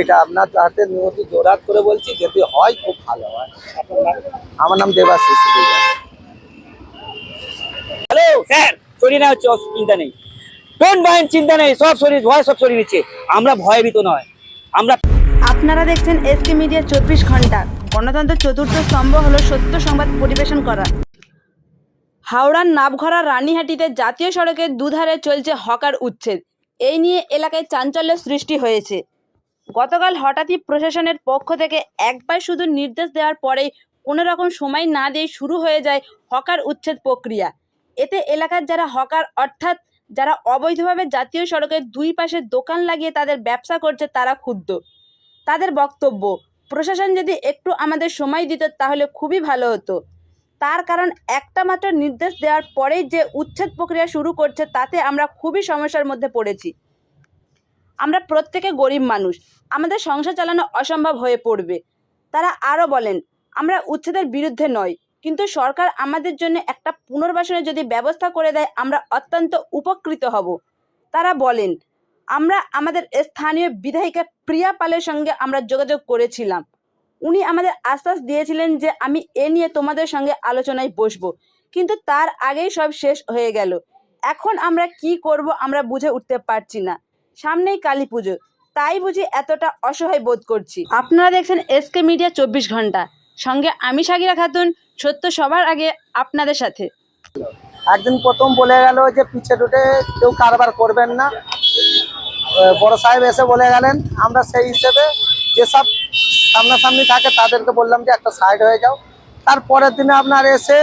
এটা আপনার হাতে নিয়তি জোরাত করে বলছি যদি হয় খুব ভালো হয়। আমার নাম দেবাশিস। হ্যালো স্যার সরিয়ে নেওয়া হচ্ছে চিন্তা নেই। ডোন্ট মাইন্ড চিন্তা নেই সব শরীর ভয় সব শরীর নিচ্ছে। আমরা ভয়ভীত নয়। আমরা আপনারা দেখছেন এসকে মিডিয়া চব্বিশ ঘণ্টা। গণতন্ত্রের চতুর্থ স্তম্ভ হলো সত্য সংবাদ পরিবেশন করা। হাওড়ার নাভঘরা রানীহাটিতে জাতীয় সড়কের দুধারে চলছে হকার উচ্ছেদ। এই নিয়ে এলাকায় চাঞ্চল্য সৃষ্টি হয়েছে। গতকাল হঠাৎই প্রশাসনের পক্ষ থেকে একবার শুধু নির্দেশ দেওয়ার পরেই কোনো রকম সময় না দিয়ে শুরু হয়ে যায় হকার উচ্ছেদ প্রক্রিয়া। এতে এলাকার যারা হকার, অর্থাৎ যারা অবৈধভাবে জাতীয় সড়কের দুই পাশে দোকান লাগিয়ে তাদের ব্যবসা করছে তারা ক্ষুব্ধ। তাদের বক্তব্য, প্রশাসন যদি একটু আমাদের সময় দিত তাহলে খুবই ভালো হতো। তার কারণ একটা মাত্র নির্দেশ দেওয়ার পরেই যে উচ্ছেদ প্রক্রিয়া শুরু করছে তাতে আমরা খুবই সমস্যার মধ্যে পড়েছি। আমরা প্রত্যেকে গরিব মানুষ। আমাদের সংসার চালানো অসম্ভব হয়ে পড়বে। তারা আরও বলেন, আমরা উচ্ছেদের বিরুদ্ধে নয় কিন্তু সরকার আমাদের জন্য একটা পুনর্বাসনের যদি ব্যবস্থা করে দেয়, আমরা অত্যন্ত উপকৃত হব। তারা বলেন, আমরা আমাদের স্থানীয় বিধায়িকা প্রিয়া পালের সঙ্গে আমরা যোগাযোগ করেছিলাম। উনি আমাদের আশ্বাস দিয়েছিলেন যে আমি এ নিয়ে তোমাদের সঙ্গে আলোচনায় বসবো, কিন্তু তার আগেই সব শেষ হয়ে গেল। এখন আমরা কি করব আমরা বুঝে উঠতে পারছি না। সামনেই কালী পুজো। তাই বুঝি এতটা অসহায় বোধ করছি। আপনারা দেখছেন এসকে মিডিয়া চব্বিশ ঘণ্টা। সঙ্গে আমি সাগিরা খাতুন, সত্য সবার আগে আপনাদের সাথে। একদিন প্রথম বলে গেল যে পিছে রুটে কেউ কারবার করবেন না। বড় সাহেব এসে বলে গেলেন, আমরা সেই হিসেবে যেসব সামনাসামনি থাকে তাদেরকে বললাম যে একটা সাইড হয়ে যাও। তারপরের দিনে আপনার এসে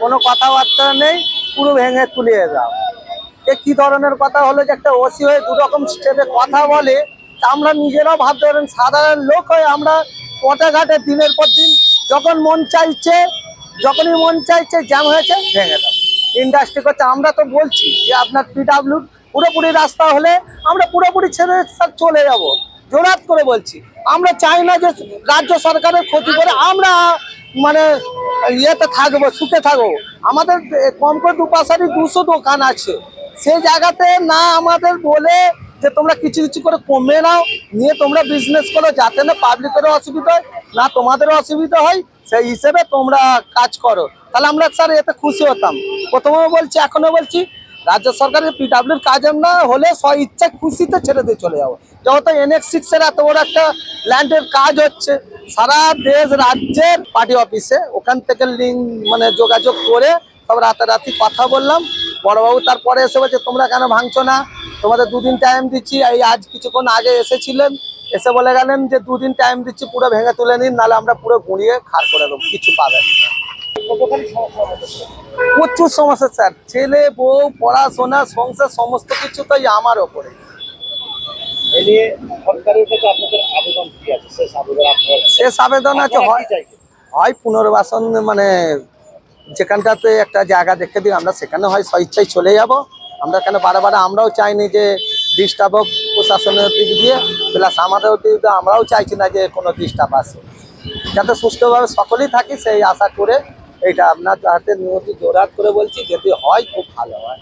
কোনো কথাবার্তা নেই, পুরো ভেঙে তুলিয়ে যাও এ কি ধরনের কথা হলো যে একটা ওসি হয়ে দু রকম স্টেপে কথা বলে আমরা নিজেরাও ভাবতে পারেন সাধারণ লোক হয়ে আমরা পটে ঘাটে দিনের পর দিন যখন মন চাইছে, যখনই মন চাইছে, জ্যাম হয়েছে, ভেঙে দাও ইন্ডাস্ট্রি করছে। আমরা তো বলছি যে আপনার পিডাব্লিউ পুরোপুরি রাস্তা হলে আমরা পুরোপুরি ছেড়ে চলে যাব। জোরাত করে বলছি। আমরা চাই না যে রাজ্য সরকারের ক্ষতি করে আমরা মানে ইয়েতে থাকব, সুখে থাকব। আমাদের কম করে দুপাশারই দুশো দোকান আছে। সেই জায়গাতে না আমাদের বলে যে তোমরা কিছু কিছু করে কমে নাও, নিয়ে তোমরা বিজনেস করো যাতে না পাবলিকেরও অসুবিধা হয়, না তোমাদেরও অসুবিধা হয়, সেই হিসেবে তোমরা কাজ করো। তাহলে আমরা স্যার এতে খুশি হতাম। প্রথমেও বলছি এখনও বলছি, রাজ্য সরকারের পিডাব্লিউর কাজ না হলে স্ব ইচ্ছা খুশিতে ছেড়ে দিয়ে চলে যাব। যেহেতু এনএক্স সিক্স এর এত বড় একটা ল্যান্ডের কাজ হচ্ছে, সারা দেশ রাজ্যের পার্টি অফিসে ওখান থেকে লিঙ্ক মানে যোগাযোগ করে সব রাতারাতি কথা বললাম। বড়বাবু তারপরে এসে বলছে তোমরা কেন ভাঙছো না? তোমাদের দুদিন টাইম দিচ্ছি। এই আজ কিছুক্ষণ আগে এসেছিলেন এসে বলে গেলেন যে দুদিন টাইম দিচ্ছি পুরো ভেঙে তুলে নিন নাহলে আমরা পুরো গুঁড়িয়ে খাড় করে দেবো কিছু পাবেন। প্রচুর সমস্যা স্যার। ছেলে বউ পড়াশোনা সংসার সমস্ত কিছু তো আমার ওপরে। শেষ আবেদন আছে হয় পুনর্বাসন মানে যেখানটাতে একটা জায়গা দেখে দিই আমরা সেখানে হয় স্বেচ্ছায় চলে যাব। আমরা কেন বারে আমরাও চাইনি যে ডিস্টার্ব হোক প্রশাসনের দিক দিয়ে প্লাস আমাদের দিক দিয়ে আমরাও চাইছি না যে কোনো ডিস্টার্ব আসে যাতে সুস্থভাবে সকলেই থাকি, সেই আশা করে এইটা আপনার হাতে নিয়তি জোরাত করে বলছি, যদি হয় খুব ভালো হয়।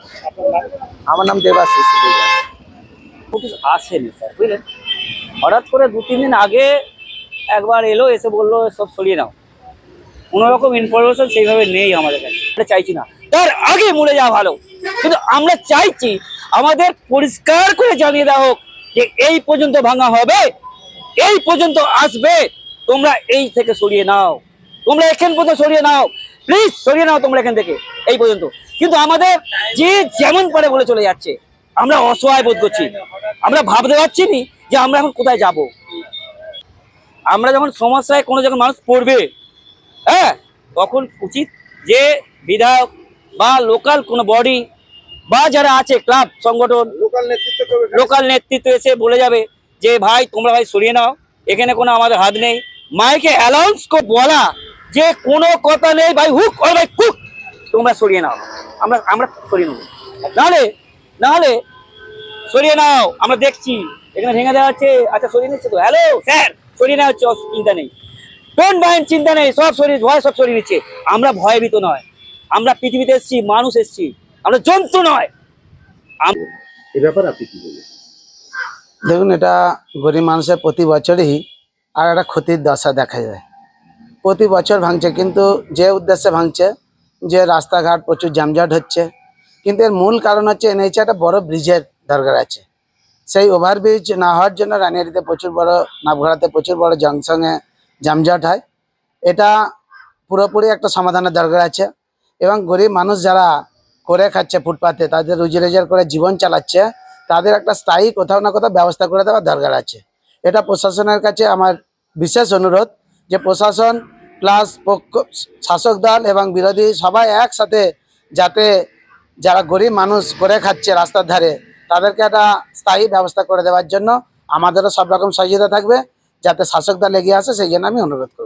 আমার নাম দেবাশিস আসেনি, স্যার, বুঝলেন? হঠাৎ করে দু তিন দিন আগে একবার এলো, এসে বলল, সব সরিয়ে নাও। কোনো রকম ইনফরমেশন সেইভাবে নেই আমাদের কাছে। আমরা চাইছি না। তার আগে মরে যাওয়া ভালো। কিন্তু আমরা চাইছি আমাদের পরিষ্কার করে জানিয়ে দেওয়া হোক যে এই পর্যন্ত ভাঙা হবে, এই পর্যন্ত আসবে, তোমরা এই থেকে সরিয়ে নাও। তোমরা এখান পর্যন্ত সরিয়ে নাও। প্লিজ সরিয়ে নাও তোমরা এখান থেকে, এই পর্যন্ত। কিন্তু আমাদের যে যেমন পারে বলে চলে যাচ্ছে, আমরা অসহায় বোধ করছি। আমরা ভাবতে পারছি নি যে আমরা এখন কোথায় যাব। আমরা যখন সমস্যায় কোনো যখন মানুষ পড়বে হ্যাঁ তখন উচিত যে বিধায়ক বা লোকাল কোনো বডি বা যারা আছে ক্লাব সংগঠন লোকাল নেতৃত্ব লোকাল নেতৃত্ব এসে বলে যাবে যে ভাই তোমরা ভাই সরিয়ে নাও। এখানে কোনো আমাদের হাত নেই। মাইকে অ্যালাউন্স করে বলা যে কোনো কথা নেই ভাই হুক আর ভাই কুক তোমরা সরিয়ে নাও। আমরা আমরা সরিয়ে নেব। নাহলে নাহলে সরিয়ে নাও আমরা দেখছি। এখানে ভেঙে দেওয়া হচ্ছে। আচ্ছা সরিয়ে নিচ্ছে তো? হ্যালো স্যার সরিয়ে নেওয়া হচ্ছে অস- চিন্তা নেই। ডোন্ট মাইন্ড চিন্তা নেই সব শরীর ভয় সব শরীর নিচ্ছে আমরা ভয়ভীত নয়। আমরা পৃথিবীতে এসেছি মানুষ এসেছি। আমরা জন্তু নয়। এ ব্যাপারে আপনি কি বলবেন? দেখুন এটা গরিব মানুষের প্রতি বছরই আর একটা ক্ষতির দশা দেখা যায়। প্রতি বছর ভাঙছে কিন্তু যে উদ্দেশ্যে ভাঙছে যে রাস্তাঘাট প্রচুর যানজট হচ্ছে কিন্তু এর মূল কারণ হচ্ছে এনএইচে একটা বড় ব্রিজের দরকার আছে। সেই ওভারব্রিজ না হওয়ার জন্য রানিয়ারিতে প্রচুর বড় নাভঘোড়াতে প্রচুর বড় জংশনে যানজট হয়। এটা পুরোপুরি একটা সমাধানের দরকার আছে এবং গরিব মানুষ যারা করে খাচ্ছে ফুটপাতে, তাদের রুজি রোজগার করে জীবন চালাচ্ছে, তাদের একটা স্থায়ী কোথাও না কোথাও ব্যবস্থা করে দেওয়ার দরকার আছে। এটা প্রশাসনের কাছে আমার বিশেষ অনুরোধ যে প্রশাসন প্লাস পক্ষ, শাসক দল এবং বিরোধী সবাই একসাথে যাতে যারা গরিব মানুষ করে খাচ্ছে রাস্তার ধারে, তাদেরকে একটা স্থায়ী ব্যবস্থা করে দেওয়ার জন্য আমাদেরও সব রকম সহযোগিতা থাকবে। যাতে শাসক দল এগিয়ে আসে সেই জন্য আমি অনুরোধ করব।